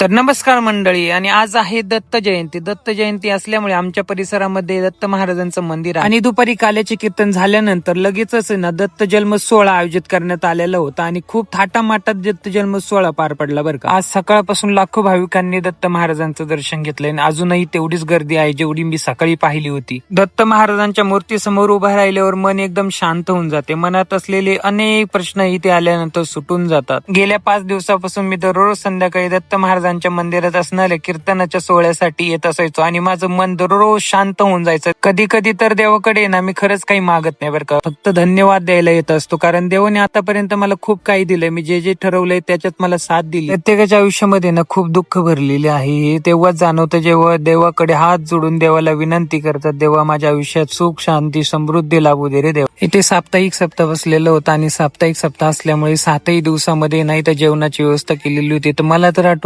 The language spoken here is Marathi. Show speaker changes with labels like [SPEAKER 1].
[SPEAKER 1] तर नमस्कार मंडळी आणि आज आहे दत्त जयंती. दत्त जयंती असल्यामुळे आमच्या परिसरामध्ये दत्त महाराजांचं मंदिर आणि दुपारी काल्याचे कीर्तन झाल्यानंतर लगेचच आहे ना दत्त जन्म सोहळा आयोजित करण्यात आलेला होता आणि खूप थाटामाटात दत्त जन्म सोहळा पार पडला बरं का. आज सकाळपासून लाखो भाविकांनी दत्त महाराजांचं दर्शन घेतलंय आणि अजूनही तेवढीच गर्दी आहे जेवढी मी सकाळी पाहिली होती. दत्त महाराजांच्या मूर्तीसमोर उभा राहिल्यावर मन एकदम शांत होऊन जाते. मनात असलेले अनेक प्रश्न इथे आल्यानंतर सुटून जातात. गेल्या पाच दिवसापासून मी दररोज संध्याकाळी दत्त महाराजांच्या मंदिरात असणाऱ्या कीर्तनाच्या सोहळ्यासाठी येत असायचो. आणि माझं मन दररोज शांत होऊन जायचं. कधी कधी तर देवाकडे ना मी खरंच काही मागत नाही बरं का. फक्त धन्यवाद द्यायला येत असतो. कारण देवाने आतापर्यंत मला खूप काही दिलंय. मी जे जे ठरवलंय त्याच्यात मला साथ दिली. प्रत्येकाच्या आयुष्यामध्ये ना खूप दुःख भरलेले आहे. हे तेव्हाच जाणवतं जेव्हा देवाकडे हात जोडून देवाला विनंती करतात देवा माझ्या आयुष्यात सुख शांती समृद्धी लाभू दे रे देव. इथे साप्ताहिक सप्ताह बसलेलं होतं आणि साप्ताहिक सप्ताह असल्यामुळे सातही दिवसामध्ये नाही तर जेवणाची व्यवस्था केलेली होती. तर मला तर आठवत